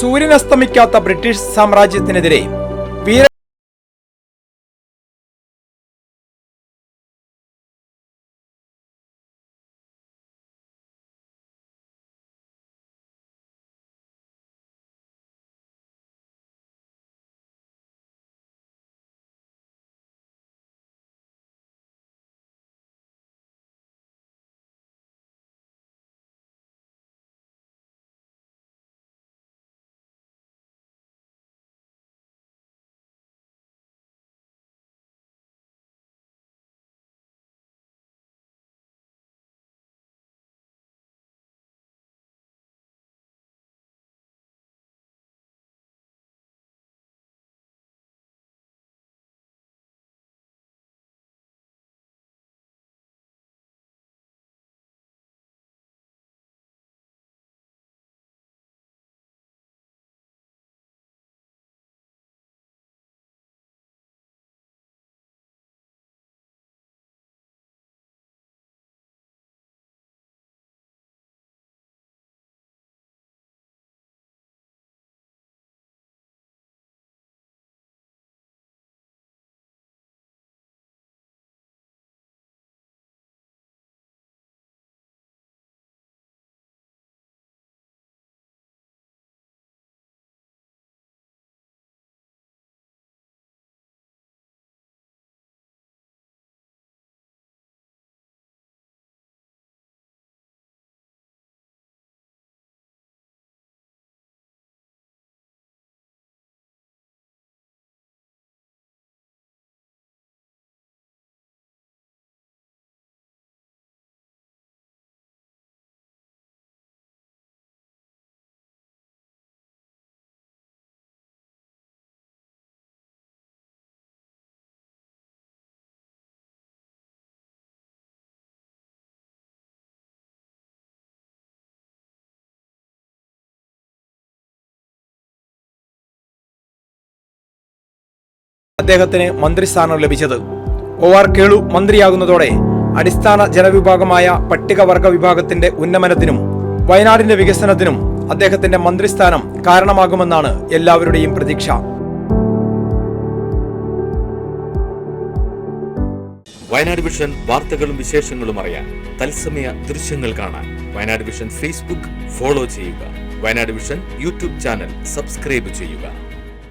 സൂര്യനസ്തമിക്കാത്ത British സാമ്രാജ്യത്തിനെതിരെ അദ്ദേഹത്തിന് മന്ത്രിസ്ഥാനം ലഭിച്ചത്. ഒ ആർ കേളു മന്ത്രിയാകുന്നതോടെ അടിസ്ഥാന ജനവിഭാഗമായ പട്ടികവർഗ വിഭാഗത്തിന്റെ ഉന്നമനത്തിനും വയനാടിന്റെ വികസനത്തിനും അദ്ദേഹത്തിന്റെ മന്ത്രിസ്ഥാനം കാരണമാകുമെന്നാണ് എല്ലാവരുടെയും പ്രതീക്ഷ. വയനാട് വിഷൻ വാർത്തകളും വിശേഷങ്ങളും അറിയാൻ തത്സമയ ദൃശ്യങ്ങൾ കാണാൻ വയനാട് വിഷൻ ഫേസ്ബുക്ക് ഫോളോ ചെയ്യുക. Wayanad vision YouTube channel subscribe ചെയ്യുക.